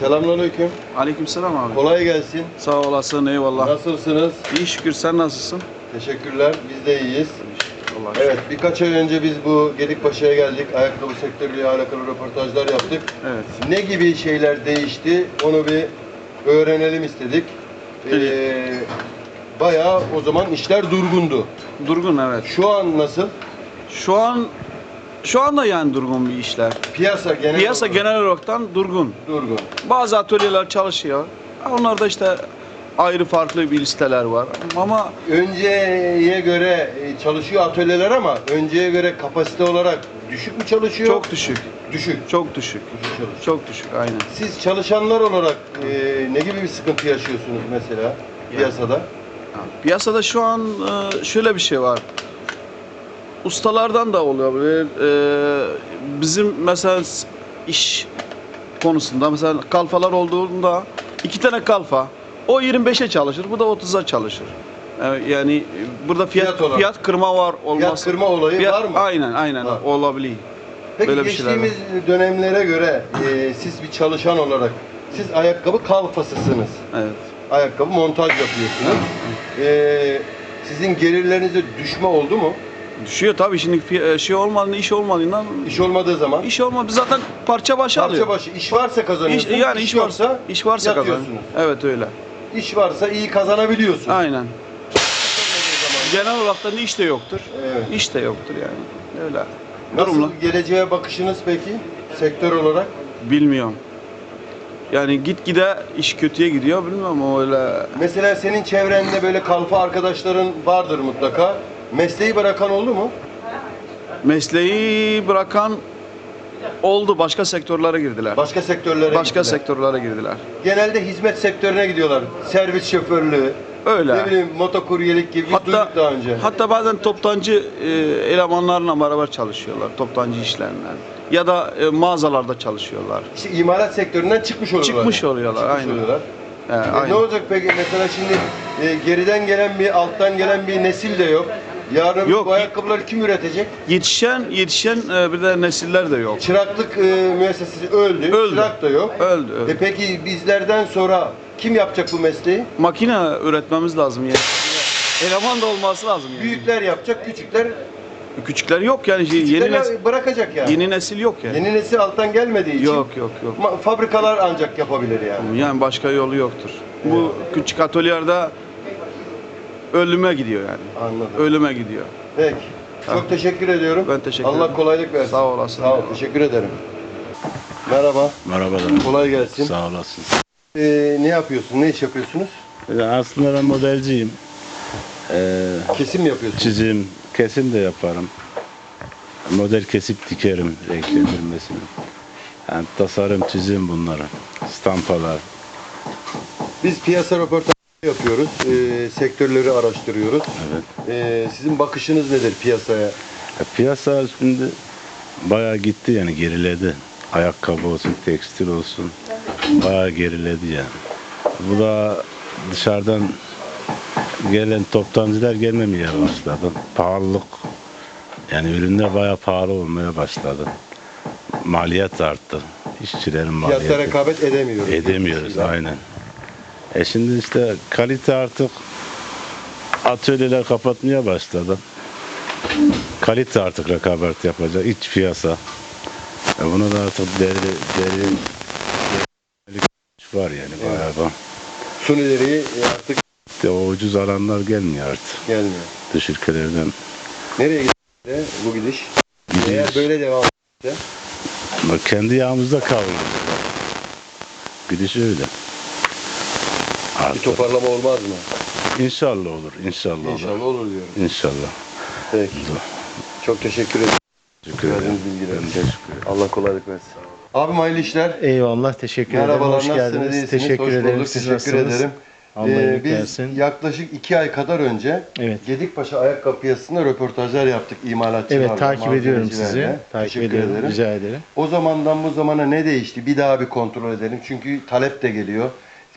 Selamünaleyküm. Aleykümselam abi. Kolay gelsin. Sağ olasın eyvallah. Nasılsınız? İyi şükür sen nasılsın? Teşekkürler. Biz de iyiyiz. Allah Evet, birkaç ay önce biz bu Gedikpaşa'ya geldik. Ayakkabı sektörüyle alakalı röportajlar yaptık. Evet. Ne gibi şeyler değişti? Onu bir öğrenelim istedik. Ee, bayağı o zaman işler durgundu. Durgun evet. Şu an nasıl? Şu an şu anda yani durgun bir işler. Piyasa genel Piyasa olarak genel olaraktan durgun. durgun. Bazı atölyeler çalışıyor. Onlarda işte ayrı farklı bir listeler var. Ama Önceye göre e, çalışıyor atölyeler ama önceye göre kapasite olarak düşük mü çalışıyor? çok düşük. düşük. Çok düşük. Düşük çalışıyor. Çok düşük aynen. Siz çalışanlar olarak e, ne gibi bir sıkıntı yaşıyorsunuz mesela piyasada? Piyasada şu an e, şöyle bir şey var. Ustalardan da olabilir. E, bizim mesela iş konusunda mesela kalfalar olduğunda iki tane kalfa o 25'e çalışır, bu da 30'a çalışır. E, Yani burada fiyat Fiyat olarak. fiyat kırma var olması. Fiyat kırma olayı Fiyat- var mı? Aynen aynen Var. olabilir. Peki Böyle bir geçtiğimiz dönemlere göre e, siz bir çalışan olarak siz ayakkabı kalfasısınız. Evet. Ayakkabı montaj yapıyorsunuz. E, sizin gelirlerinizde düşme oldu mu? Düşüyor tabii şimdi e, şey olmadığında iş olmadığından İş olmadığı zaman iş olmadı zaten parça başı alıyor. parça başı iş varsa İş, yani iş varsa iş varsa kazan. yatıyorsunuz. Evet öyle. İş varsa iyi kazanabiliyorsunuz. Aynen. Genel olarak da iş de yoktur. Evet. İş de yoktur yani. Öyle. Nasıl Durumla. geleceğe bakışınız peki sektör olarak? Bilmiyorum. Yani gitgide iş kötüye gidiyor bilmiyorum ama öyle. Mesela senin çevrende böyle kalfa arkadaşların vardır mutlaka. Mesleği bırakan oldu mu? Mesleği bırakan oldu. Başka sektörlere girdiler. Başka sektörlere Başka gittiler. sektörlere girdiler. Genelde hizmet sektörüne gidiyorlar. Servis şoförlüğü, Öyle. ne bileyim motokuryelik gibi Hatta duyduk daha önce. hatta bazen toptancı e, elemanlarla beraber çalışıyorlar. Toptancı işlerinden. Ya da e, mağazalarda çalışıyorlar. İşte imalat sektöründen çıkmış oluyorlar. Çıkmış oluyorlar, Çıkmış aynen. oluyorlar. E, aynen. ne olacak peki mesela şimdi e, geriden gelen bir alttan gelen bir nesil de yok. Yarın Yok. bu ayakkabıları kim üretecek? Yetişen yetişen e, bir de nesiller de yok. Çıraklık e, müessesesi öldü. Öldü. Çırak da yok. Öldü. öldü. E peki bizlerden sonra kim yapacak bu mesleği? Makine üretmemiz lazım yani. Eleman da olması lazım yani. Büyükler yapacak, küçükler, Küçükler yok yani şey, küçükler yeni nesil, bırakacak yani. Yeni, yeni nesil yok yani. nesil alttan gelmediği için Yok yok yok. ma- fabrikalar ancak yapabilir yani. Yani başka yolu yoktur. Bu küçük atölyelerde ölüme gidiyor yani. Anladım. Ölüme gidiyor. Peki. Çok teşekkür ediyorum. Ben teşekkür Allah ederim. kolaylık versin. Sağ olasın. Sağ ol. Teşekkür ederim. Merhaba. Merhabalar. Kolay gelsin. Sağ olasın. Ee, ne yapıyorsun? Ne iş yapıyorsunuz? Ya Aslında ben modelciyim. Ee, Kesim mi yapıyorsunuz? çizim, kesim de yaparım. Model kesip dikerim renklendirmesini. Yani tasarım, çizim bunları. Stampalar. Biz piyasa röportajı yapıyoruz. Ee, sektörleri araştırıyoruz. Evet. Ee, sizin bakışınız nedir piyasaya? Ya piyasa şimdi bayağı gitti yani geriledi. Ayakkabı olsun, tekstil olsun bayağı geriledi yani. Bu da dışarıdan gelen toptancılar gelmemeye başladı. Pahalılık yani ürünler bayağı pahalı olmaya başladı. Maliyet arttı. İşçilerin maliyeti. rekabet edemiyoruz. Edemiyoruz aynen. E şimdi işte kalite artık atölyeler kapatmaya başladı. Kalite artık rekabet yapacak. iç piyasa. E buna da artık deri, deri, deri var yani bayağı da. Sunileri e, artık İşte o ucuz alanlar gelmiyor artık. gelmiyor. Dış ülkelerden. Nereye gidiyor bu gidiş? Gidiş. Eğer böyle devam Bak kendi yağımızda kavruldu. Gidiş öyle. Bir Artık. toparlama olmaz mı? İnşallah olur. İnşallah, olur. İnşallah olur diyorum. İnşallah. Peki. Çok teşekkür ederim. Teşekkür ederim. Bilgiler teşekkür. Allah kolaylık versin. Abim hayırlı işler. Eyvallah teşekkür Merhabalar, ederim. Hoş nasılsınız? geldiniz. İyisiniz? Teşekkür Hoş ederim. bulduk, Siz teşekkür nasılsınız? ederim. Allah Ee, iyilik biz versin. yaklaşık iki ay kadar önce Evet. Gedikpaşa ayakkabı piyasasında röportajlar yaptık imalatçılarla. Evet takip ediyorum sizi. Takip Teşekkür ediyorum. ederim. Rica ederim. O zamandan bu zamana ne değişti? Bir daha bir kontrol edelim. Çünkü talep de geliyor.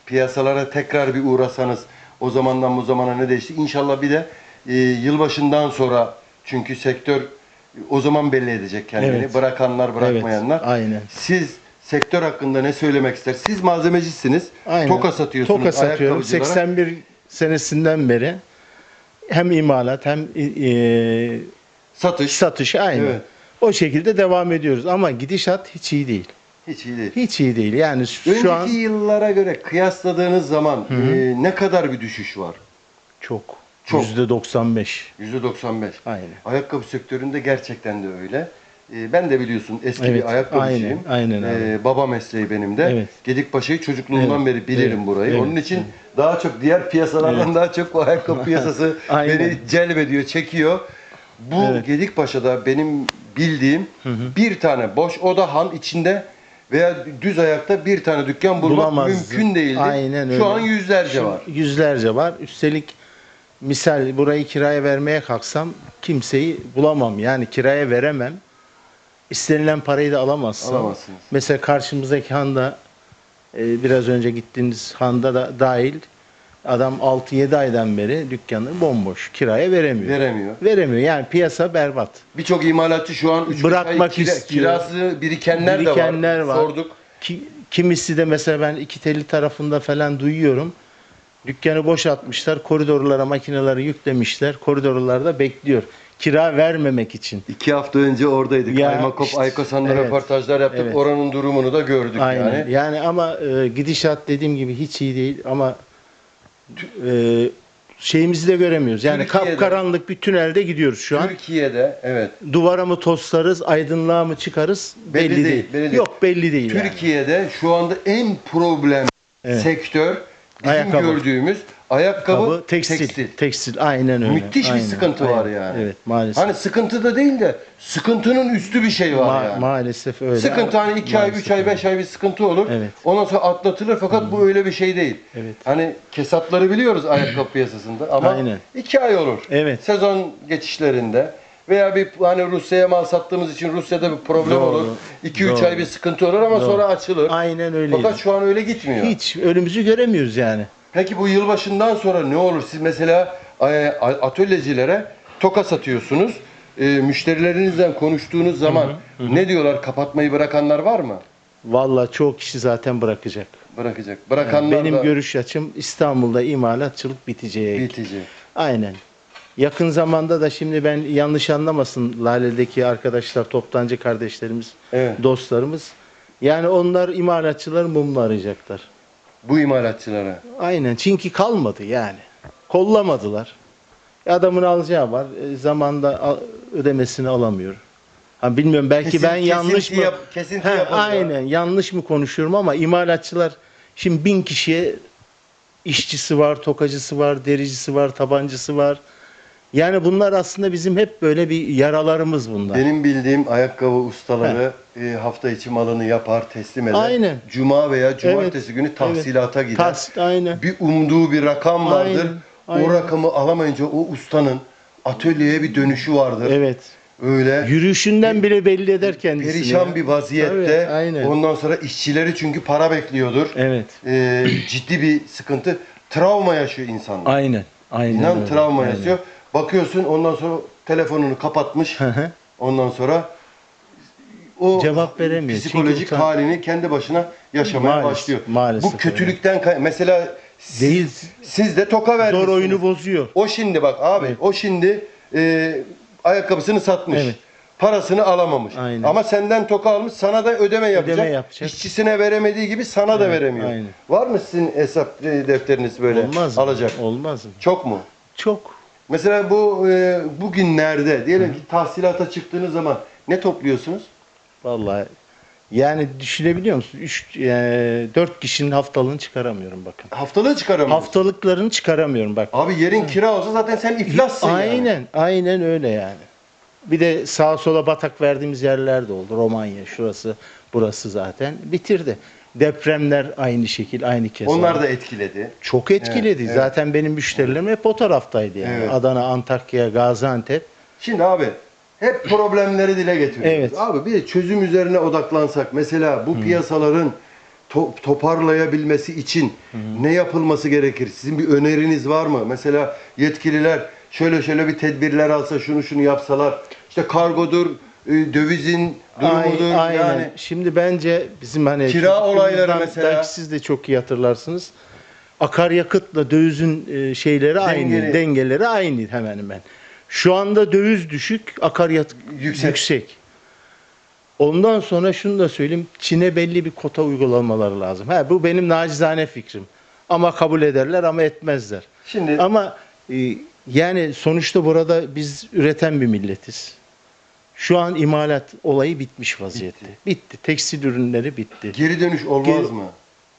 Piyasalara tekrar bir uğrasanız o zamandan bu zamana ne değişti? İnşallah bir de e, yılbaşından sonra çünkü sektör o zaman belli edecek kendini. Evet. Bırakanlar, bırakmayanlar. Evet. Aynen. Siz sektör hakkında ne söylemek ister? Siz malzemecisiniz. Aynen. Toka satıyorsunuz. Toka satıyorum. ayakkabıcılara. 81 senesinden beri hem imalat hem e, Satış. satış aynı. Evet. O şekilde devam ediyoruz ama gidişat hiç iyi değil. Hiç iyi değil. Hiç iyi değil. Yani şu Önceki an yıllara göre kıyasladığınız zaman e, ne kadar bir düşüş var? çok. Çok. Yüzde 95. %95. Aynen. Ayakkabı sektöründe gerçekten de öyle. E, ben de biliyorsun eski Evet, bir ayakkabıcıyım. aynen, aynen abi. E, baba mesleği benim de. Evet. Gedikpaşa'yı çocukluğumdan Evet, beri bilirim evet, burayı. evet, Onun için daha çok diğer piyasalardan daha çok bu ayakkabı piyasası Aynen. beni celbediyor, çekiyor. Bu Evet. Gedikpaşa'da benim bildiğim bir tane boş o da han içinde veya düz ayakta bir tane dükkan bulmak Bulamazsın. mümkün değildi. Aynen öyle. Şu an yüzlerce var. Yüzlerce var. Üstelik misal burayı kiraya vermeye kalksam kimseyi bulamam. Yani kiraya veremem. İstenilen parayı da alamazsın. Alamazsınız. Mesela karşımızdaki handa e, biraz önce gittiğiniz handa da dahil adam 6-7 aydan beri dükkanı bomboş. Kiraya veremiyor. Veremiyor. Veremiyor. Yani piyasa berbat. Birçok imalatçı şu an 3 Bırakmak istiyor. kirası birikenler, Birikenler de var. var. Sorduk. Ki, kimisi de mesela ben iki telli tarafında falan duyuyorum. Dükkanı boşaltmışlar, koridorlara makineleri yüklemişler, koridorlarda bekliyor. Kira vermemek için. İki hafta önce oradaydık. Ya Aymakop, işte, Aykosan'da evet. röportajlar yaptık. Evet. Oranın durumunu da gördük Aynen. yani. Yani, ama e, gidişat dediğim gibi hiç iyi değil ama e, şeyimizi de göremiyoruz. Yani Türkiye'de- kapkaranlık bir tünelde gidiyoruz şu an. Türkiye'de evet. Duvara mı toslarız, aydınlığa mı çıkarız belli, Belli değil, değil. belli değil. Yok belli değil. yani. Türkiye'de şu anda en problem Evet. sektör bizim Ayakkabı. gördüğümüz ayakkabı, Kabı, tekstil, tekstil. aynen öyle. Müthiş bir aynen, sıkıntı var aynen. yani. Evet maalesef. Hani sıkıntı da değil de sıkıntının üstü bir şey var Ma- yani. Maalesef öyle. Sıkıntı hani 2 ay, 3 Maalesef ay, öyle. 5 ay bir sıkıntı olur. Evet. Ondan sonra atlatılır fakat bu öyle bir şey değil. Evet. Hani kesatları biliyoruz ayakkabı piyasasında ama Aynen. 2 ay olur. Evet. Sezon geçişlerinde veya bir hani Rusya'ya mal sattığımız için Rusya'da bir problem Doğru, olur. 2-3 doğru. ay bir sıkıntı olur ama Doğru. sonra açılır. Aynen öyle. Fakat şu an öyle gitmiyor. Hiç önümüzü göremiyoruz yani. Peki bu yılbaşından sonra ne olur? Siz mesela e, atölyecilere toka satıyorsunuz. E, müşterilerinizden konuştuğunuz zaman ne diyorlar? Kapatmayı bırakanlar var mı? Vallahi çoğu kişi zaten bırakacak. Bırakacak. Yani Bırakanlar benim da görüş açım İstanbul'da imalatçılık bitecek. bitecek. Aynen. Yakın zamanda da şimdi ben yanlış anlamasın Lale'deki arkadaşlar, toptancı kardeşlerimiz, Evet. dostlarımız. Yani onlar imalatçıları mumla arayacaklar. Bu imalatçılara. Aynen. Çünkü kalmadı yani. Kollamadılar. Adamın alacağı var. E, zamanda al- ödemesini alamıyor. Ha bilmiyorum belki Kesin- ben yanlış kesinti mı? yap- kesinti yapılıyor. aynen yanlış mı konuşuyorum ama imalatçılar şimdi bin kişiye işçisi var, tokacısı var, dericisi var, tabancısı var. Yani bunlar aslında bizim hep böyle bir yaralarımız bunlar. Benim bildiğim ayakkabı ustaları e, hafta içi malını yapar, teslim eder. Aynen. Cuma veya cumartesi günü tahsilata gider. Tas, aynen. bir umduğu bir rakam vardır. Aynen, aynen. O rakamı alamayınca o ustanın atölyeye bir dönüşü vardır. Evet. Öyle Yürüyüşünden bile belli eder kendisini. perişan bir vaziyette. Tabii, aynen. Ondan sonra işçileri çünkü para bekliyordur. Evet. Ee, ciddi bir sıkıntı. Travma yaşıyor insanlar. Aynen. Aynen. İnan öyle, travma aynen. yaşıyor. Bakıyorsun ondan sonra telefonunu kapatmış. Hı hı. ondan sonra o Cevap veremiyor. Psikolojik utan- halini kendi başına yaşamaya Maalesef, başlıyor. maalesef Bu kötülükten kay- mesela siz, Değil. siz de toka vermişsiniz. Zor oyunu bozuyor. O şimdi bak abi Evet. o şimdi e, ayakkabısını satmış. Evet. Parasını alamamış. Aynen. Ama senden toka almış sana da ödeme yapacak. yapacak. İşçisine veremediği gibi sana da veremiyor. aynen. Var mı sizin hesap e, defteriniz böyle Olmaz mı? alacak? Olmaz mı? Çok mu? Çok. Mesela bu e, bugünlerde diyelim ki tahsilata çıktığınız zaman ne topluyorsunuz? Vallahi yani düşünebiliyor musun? 3 4 kişinin haftalığını çıkaramıyorum bakın. Haftalığı çıkaramıyorsun. Haftalıklarını çıkaramıyorum bak. Abi yerin kira olsa zaten sen iflassın yani. Aynen, aynen öyle yani. Bir de sağa sola batak verdiğimiz yerler de oldu. Romanya, şurası, burası zaten bitirdi. Depremler aynı şekil, aynı kez. Onlar da etkiledi. çok etkiledi. Evet. Zaten benim müşterilerim hep o taraftaydı yani. Evet. Adana, Antakya, Gaziantep. Şimdi abi hep problemleri dile getiriyoruz. Evet. Abi bir çözüm üzerine odaklansak mesela bu piyasaların to- toparlayabilmesi için ne yapılması gerekir? Sizin bir öneriniz var mı? Mesela yetkililer şöyle şöyle bir tedbirler alsa şunu şunu yapsalar işte kargodur dövizin durumudur Ay- Aynen. yani. Şimdi bence bizim hani Kira olayları çocukluğumuzdan mesela. Belki siz de çok iyi hatırlarsınız. Akaryakıtla dövizin e, şeyleri aynı, Dengeli. dengeleri aynı hemen hemen. Şu anda döviz düşük, akaryakıt Yüksek. yüksek. Ondan sonra şunu da söyleyeyim. Çin'e belli bir kota uygulamaları lazım. Ha, bu benim nacizane fikrim. Ama kabul ederler ama etmezler. Şimdi Ama e, yani sonuçta burada biz üreten bir milletiz. Şu an imalat olayı bitmiş vaziyette. Bitti. Tekstil ürünleri bitti. geri dönüş olmaz Geri- mı?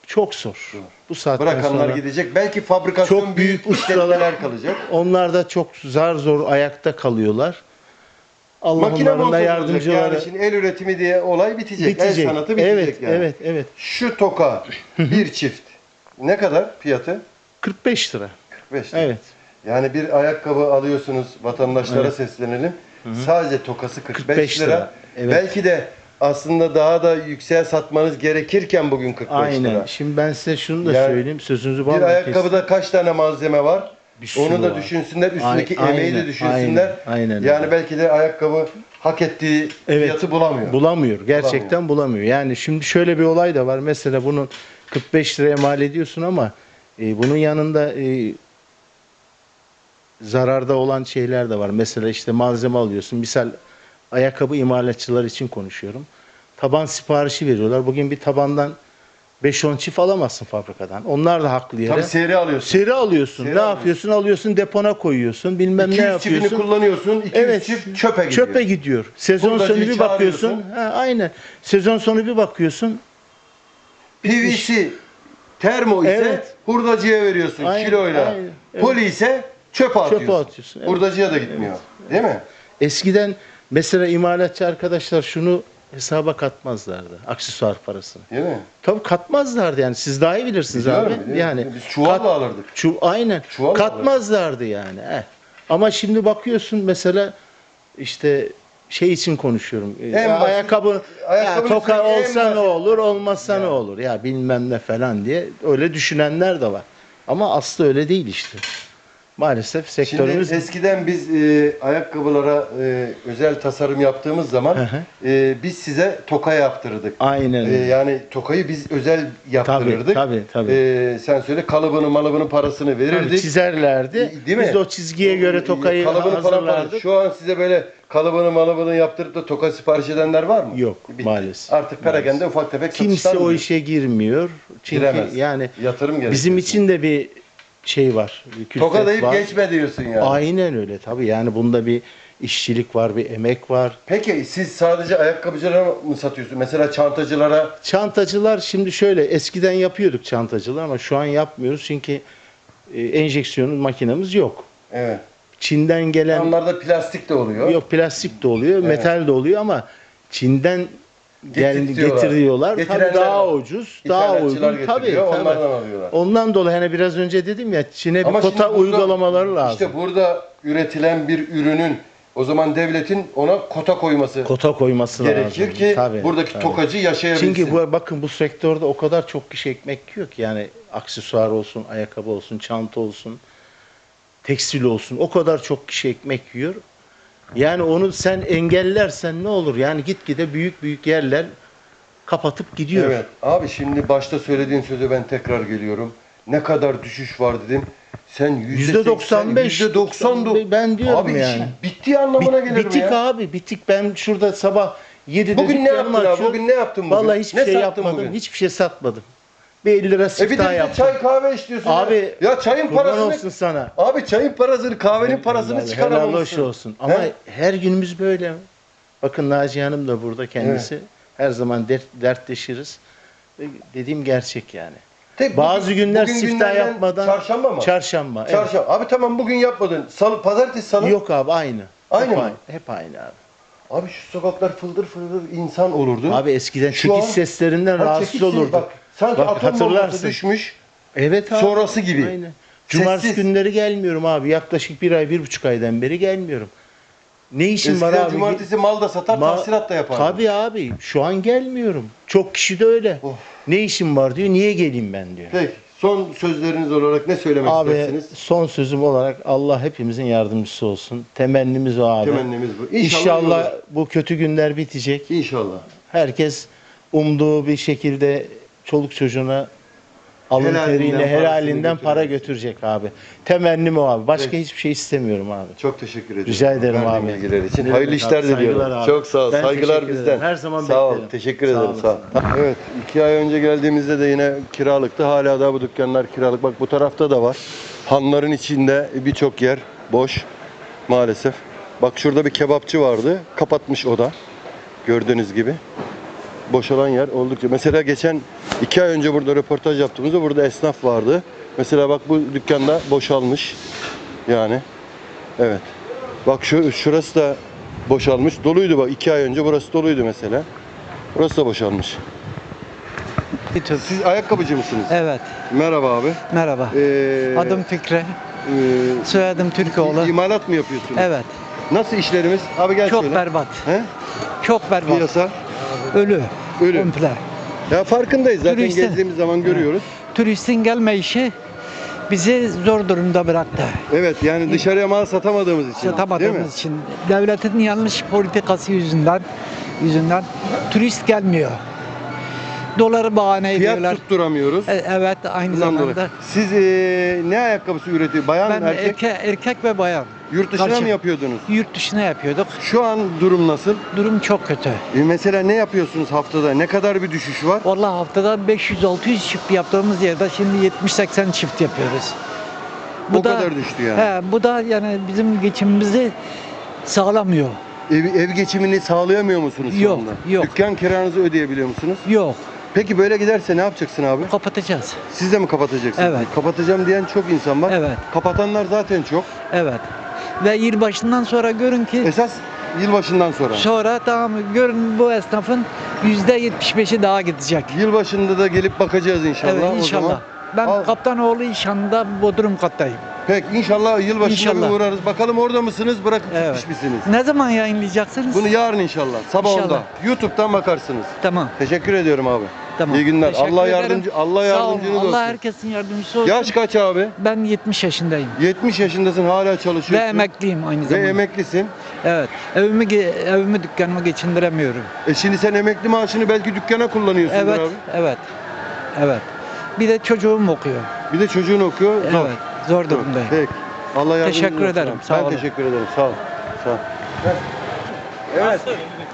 Çok zor. Bu saatten Bırakanlar sonra gidecek. Belki fabrikasyon Çok büyük büyük işletmeler ustalar- kalacak. onlar da çok zar zor ayakta kalıyorlar. Allah Makine onların yardımcıları Yani şimdi el üretimi diye olay bitecek. El bitecek. sanatı bitecek evet, yani. evet, evet. Şu toka bir çift. Ne kadar fiyatı? 45 lira. 45 lira. Evet. Yani bir ayakkabı alıyorsunuz vatandaşlara Evet. seslenelim. Sadece tokası 45, 45 lira. lira. Evet. Belki de aslında daha da yükseğe satmanız gerekirken bugün 45 Aynen. lira. Şimdi ben size şunu da Yani söyleyeyim. Sözünüzü Bir bana ayakkabıda kaç tane malzeme var? Bir sürü Onu da var. düşünsünler. Üstündeki Ay- emeği de aynen, düşünsünler. aynen, aynen yani belki de ayakkabı hak ettiği Evet. fiyatı bulamıyor. Bulamıyor. Gerçekten bulamıyor. Yani şimdi şöyle bir olay da var. Mesela bunun 45 liraya mal ediyorsun ama e, bunun yanında e, zararda olan şeyler de var. Mesela işte malzeme alıyorsun. Misal ayakkabı imalatçılar için konuşuyorum. Taban siparişi veriyorlar. Bugün bir tabandan 5-10 çift alamazsın fabrikadan. Onlar da haklı yere. Tabii seri alıyorsun. Seri alıyorsun. Seri ne alıyorsun. yapıyorsun? Alıyorsun depona koyuyorsun. Bilmem ne 200 çiftini yapıyorsun. kullanıyorsun. 200 Evet. çift çöpe gidiyor. Çöpe gidiyor. Sezon sonu bir bakıyorsun. Ha, aynen. Sezon sonu bir bakıyorsun. PVC termo ise Evet. hurdacıya veriyorsun Aynen, kiloyla. aynen, evet. Poli ise çöpe atıyorsun. atıyorsun, evet. Hurdacıya da gitmiyor. Değil mi? Eskiden mesela imalatçı arkadaşlar şunu hesaba katmazlardı. Aksesuar parasını. Değil mi? Tabii katmazlardı yani. Siz daha iyi bilirsiniz Biliyorum, abi. biliyorum. Yani Biz çuvalla alırdık. Çu, aynen. Çuvalla katmazlardı yani. Eh. Ama şimdi bakıyorsun mesela işte şey için konuşuyorum. En Ya basit- ayakkabı ya toka olsa ne olur, olmazsa ne olur. Ya bilmem ne falan diye öyle düşünenler de var. Ama aslı öyle değil işte. Maalesef sektörümüz Şimdi eskiden biz e, ayakkabılara e, özel tasarım yaptığımız zaman e, biz size toka yaptırırdık. aynen E, yani tokayı biz özel yaptırırdık. tabii, tabii. E, sen söyle kalıbını malıbını parasını Tabii verirdik. çizerlerdi. Değil mi? Biz de o çizgiye göre tokayı kalıbını falan hazırlardık. Şu an size böyle kalıbını malıbını yaptırıp da toka sipariş edenler var mı? Yok, Bitti. maalesef. Artık perakende ufak tefek Kimse o işe girmiyor. Çünkü Giremez. yani Yatırım bizim için de bir şey var. Külfet Toka deyip var. geçme diyorsun yani. Aynen öyle tabii. Yani bunda bir işçilik var, bir emek var. Peki siz sadece ayakkabıcılara mı satıyorsunuz? Mesela çantacılara Çantacılar şimdi şöyle eskiden yapıyorduk çantacılar ama şu an yapmıyoruz çünkü e, enjeksiyonun makinemiz yok. evet. Çin'den gelen Onlarda plastik de oluyor. yok plastik de oluyor, metal de oluyor ama Çin'den gel, getiriyorlar. Tabii daha var. ucuz, daha uygun. Tabii, onlardan alıyorlar. Ondan dolayı hani biraz önce dedim ya Çin'e bir Ama kota burada- uygulamaları lazım. İşte burada üretilen bir ürünün o zaman devletin ona kota koyması kota koyması gerekir lazım. ki Tabii, buradaki tabii. tokacı yaşayabilsin. Çünkü bu, bakın bu sektörde o kadar çok kişi ekmek yiyor ki yani aksesuar olsun, ayakkabı olsun, çanta olsun, tekstil olsun o kadar çok kişi ekmek yiyor. Yani onu sen engellersen ne olur? Yani gitgide büyük büyük yerler kapatıp gidiyor. Evet. Abi şimdi başta söylediğin söze ben tekrar geliyorum. Ne kadar düşüş var dedim. Sen yüzde Yüzde 95, yüzde 90 ben diyorum abi yani. işin bittiği anlamına Bit- gelir bitik ya? abi bitik. Ben şurada sabah 7'de Bugün ne yaptın abi? Bugün ne yaptın bugün? Vallahi hiçbir Ne şey yapmadım. bugün? Hiçbir şey satmadım. Bir 50 lira E bir de bize yaptım. çay kahve istiyorsun Abi, ya. Ya çayın Kurban parasını olsun sana. Abi çayın parasını, kahvenin parasını Helal-. Helal hoş olsun. Ama He? her günümüz böyle. Bakın Naciye Hanım da burada kendisi. Her zaman dert, dertleşiriz. Ve Dediğim gerçek yani. Tek Bazı bugün- günler bugün siftah günlerden yapmadan Çarşamba mı? Çarşamba. evet. Çarşamba. Abi tamam bugün yapmadın. Salı, pazartesi, salı. Yok abi aynı. Aynı hep mı? aynı. Hep aynı abi. Abi şu sokaklar fıldır fıldır insan olurdu. Abi eskiden Şu çekiç an- seslerinden Ha, rahatsız olurdu. Bak, sanki Bak, atom bombası hatırlarsın. düşmüş. Evet abi. Sonrası gibi. Aynen. Cumartesi Sessiz. günleri gelmiyorum abi. Yaklaşık bir ay, bir buçuk aydan beri gelmiyorum. Ne işim var Eskiden abi? cumartesi mal da satar, Ma- tahsilat da yapar. Tabii abi. Şu an gelmiyorum. Çok kişi de öyle. Of. Ne işim var diyor. Niye geleyim ben diyor. Peki. Son sözleriniz olarak ne söylemek Abi istersiniz? son sözüm olarak Allah hepimizin yardımcısı olsun. Temennimiz o abi. Temennimiz bu. İnşallah. İnşallah bu kötü günler bitecek. İnşallah. Herkes umduğu bir şekilde çoluk çocuğuna alın Helalinden teriyle parasını helalinden para götürecek. abi. Temennim o abi. Başka Evet. hiçbir şey istemiyorum abi. Çok teşekkür ederim. Rica ederim Verdiğin abi. bilgiler için. Hayırlı işler diliyorum. abi. Çok sağ ol. Ben Saygılar teşekkür bizden. ederim. Her zaman Sağ ol. beklerim. Teşekkür Sağ ederim. olasın. Sağ ol. Evet. iki ay önce geldiğimizde de yine kiralıktı. Hala da bu dükkanlar kiralık. Bak bu tarafta da var. Hanların içinde birçok yer boş. Maalesef. Bak şurada bir kebapçı vardı. Kapatmış o da. Gördüğünüz gibi. Boşalan yer oldukça. Mesela geçen iki ay önce burada röportaj yaptığımızda burada esnaf vardı. Mesela bak bu dükkanda boşalmış. Yani. Evet. Bak şu şurası da boşalmış. Doluydu bak. iki ay önce burası doluydu mesela. Burası da boşalmış. Siz ayakkabıcı mısınız? Evet, Merhaba abi. merhaba. Ee, Adım Fikri, e, soyadım Türkoğlu. imalat mı yapıyorsunuz? Evet, Nasıl işlerimiz? Abi gel çok şöyle. berbat, He? çok berbat. Piyasa. Ölü, Ölü. komple. Ya farkındayız zaten Turistin. gezdiğimiz zaman görüyoruz. Turistin gelme işi bizi zor durumda bıraktı. Evet yani dışarıya mal satamadığımız için. Değil mi? Satamadığımız için. Devletin yanlış politikası yüzünden yüzünden turist gelmiyor. Doları bahane Fiyat ediyorlar. tutturamıyoruz. E- Evet, aynı Bundan zamanda. dolayı. Siz e, ne ayakkabısı üretiyor? Bayan Ben erkek erkek, erkek ve bayan yurt dışına karşı- mı yapıyordunuz? yurt dışına yapıyorduk. Şu an durum nasıl? Durum çok kötü. E, mesela ne yapıyorsunuz haftada? Ne kadar bir düşüş var? Vallahi haftada 500-600 çift yaptığımız yerde şimdi 70-80 çift yapıyoruz. o kadar düştü yani. He, bu da yani bizim geçimimizi sağlamıyor. Ev, ev geçimini sağlayamıyor musunuz şu Yok, anda? yok. Dükkan kiranızı ödeyebiliyor musunuz? Yok, Peki böyle giderse ne yapacaksın abi? kapatacağız. Siz de mi kapatacaksınız? Evet. Kapatacağım diyen çok insan var. Evet, Kapatanlar zaten çok. evet. Ve yılbaşından sonra görün ki Esas yılbaşından sonra. sonra tamam görün bu esnafın %75'i daha gidecek. Yılbaşında da gelip bakacağız inşallah. evet o inşallah. zaman. Ben Al. Kaptanoğlu İşhan'da Bodrum kattayım. Peki inşallah yılbaşında İnşallah. bir uğrarız. Bakalım orada mısınız? Bırakıp Evet. gitmiş misiniz? Ne zaman yayınlayacaksınız? Bunu yarın inşallah. Sabah İnşallah. onda. YouTube'dan bakarsınız. Tamam. Teşekkür ediyorum abi. Tamam. İyi günler. Teşekkür Allah ederim. yardımcı Allah Sağ olun. yardımcınız olsun. Allah herkesin yardımcısı olsun. Yaş kaç abi? Ben 70 yaşındayım. 70 yaşındasın hala Ve çalışıyorsun. emekliyim aynı Ve zamanda. emeklisin. Evet. Evimi ge- evimi dükkanımı geçindiremiyorum. E şimdi sen emekli maaşını belki dükkana kullanıyorsundur Evet. abi. Evet. Evet. Bir de çocuğum okuyor. Bir de çocuğun okuyor. Zor. Evet. Zor durumdayım. Peki. Allah yardımcınız Teşekkür olsun ederim, abi. sağ ben olun. teşekkür ederim. Sağ ol. Sağ ol. Evet.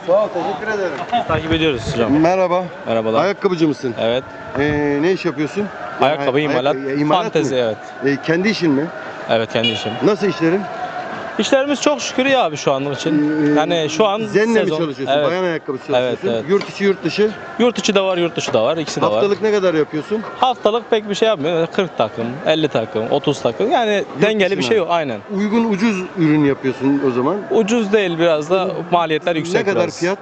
Sağ ol. Teşekkür ederim. Takip ediyoruz hocam. Merhaba. Merhabalar. Ayakkabıcı mısın? Evet. Ee, ne iş yapıyorsun? Ayakkabı, Ay- imalat, ayak- e, imalat fantezi mı? evet. E, kendi işin mi? Evet kendi işim. Nasıl işlerin? İşlerimiz çok şükür iyi abi şu anlık için. Ee, Yani şu an Zenle sezon. mi çalışıyorsun? Evet. Bayan ayakkabısı Evet, çalışıyorsun. evet. Yurt içi yurt dışı. Yurt içi de var, yurt dışı da var. İkisi de var. Haftalık ne kadar yapıyorsun? Haftalık pek bir şey yapmıyor. 40 takım, 50 takım, 30 takım. Yani dengeli bir dışına. şey yok aynen. Uygun ucuz ürün yapıyorsun o zaman. Ucuz değil biraz da maliyetler yüksek ne kadar biraz. fiyat?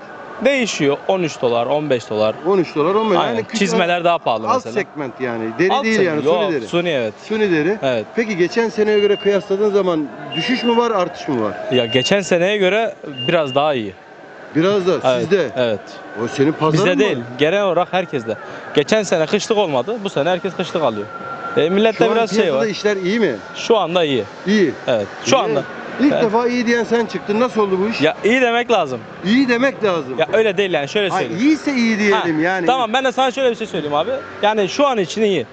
Değişiyor. 13 dolar, 15 dolar. 13 dolar 15 Aynen. Yani küçük- Çizmeler daha pahalı alt mesela. segment yani. Deri Alt değil segment. yani Yok, suni deri. Suni evet. Suni deri. Evet. Peki geçen seneye göre kıyasladığın zaman düşüş mü var artış mı var? Ya geçen seneye göre biraz daha iyi. Biraz da Evet. sizde. Evet. O senin pazarın Bizde mı? değil. Genel olarak herkeste. Geçen sene kışlık olmadı. Bu sene herkes kışlık alıyor. E, Şu millette an biraz şey piyasada var. işler iyi mi? Şu anda iyi. İyi. Evet. Şu İyi. anda. İlk defa iyi diyen sen çıktın. Nasıl oldu bu iş? Ya iyi demek lazım. İyi demek lazım. Ya öyle değil yani şöyle Hayır, söyleyeyim. iyiyse iyi diyelim Ha, yani. Tamam ben de sana şöyle bir şey söyleyeyim abi. Yani şu an için iyi.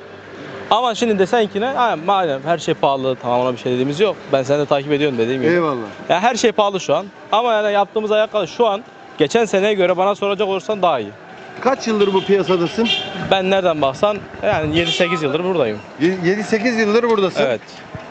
Ama şimdi desen ki ne? Ha, madem her şey pahalı tamam ona bir şey dediğimiz yok. Ben seni de takip ediyorum dediğim gibi. Eyvallah. Ya her şey pahalı şu an. Ama yani yaptığımız ayakkabı şu an geçen seneye göre bana soracak olursan daha iyi. Kaç yıldır bu piyasadasın? Ben nereden baksan yani 7-8 yıldır buradayım. 7-8 yıldır buradasın. Evet.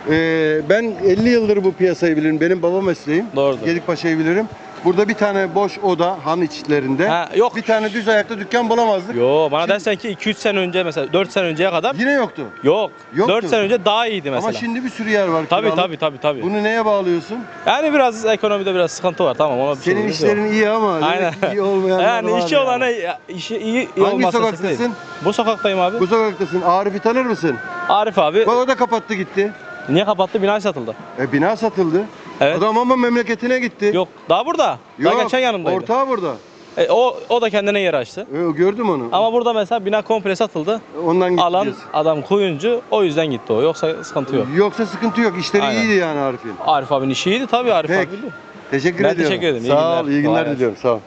Ee, ben 50 yıldır bu piyasayı bilirim. Benim baba mesleğim. Doğrudur. Gedikpaşa'yı bilirim. Burada bir tane boş oda han içlerinde. Ha, yok. Bir tane düz ayakta dükkan bulamazdık. Yo bana Şimdi- dersen ki 2-3 sene önce mesela 4 sene önceye kadar Yine yoktu. yok. Yoktu. 4 sene önce daha iyiydi mesela. Ama şimdi bir sürü yer var tabii kiralık. tabii tabii tabii. Bunu neye bağlıyorsun? Yani biraz ekonomide biraz sıkıntı var tamam ona bir şey Senin demiyoruz yok. işlerin iyi ama Aynen. iyi olmayanlar Yani var işçi yani. olana işi iyi, iyi Hangi sokaktasın? Bu sokaktayım abi. Bu sokaktasın. Arif'i tanır mısın? Arif abi Bak o da kapattı gitti. Niye kapattı? Bina satıldı. E, bina satıldı. Evet. Adam ama memleketine gitti. Yok daha burada. Daha geçen yanımdaydı. Ortağı burada. E, o o da kendine yer açtı. Ee, gördüm onu. Ama burada mesela bina komple satıldı. Ondan gitti Alan diyorsun. adam kuyuncu o yüzden gitti o. Yoksa sıkıntı yok. Yoksa sıkıntı yok. İşleri Aynen. iyiydi yani Arif'in. Arif abinin işi iyiydi tabii Arif Peki. abi. Teşekkür Ben ediyorum. teşekkür ederim. İyi Sağ ol, günler. iyi günler diliyorum. Sağ ol.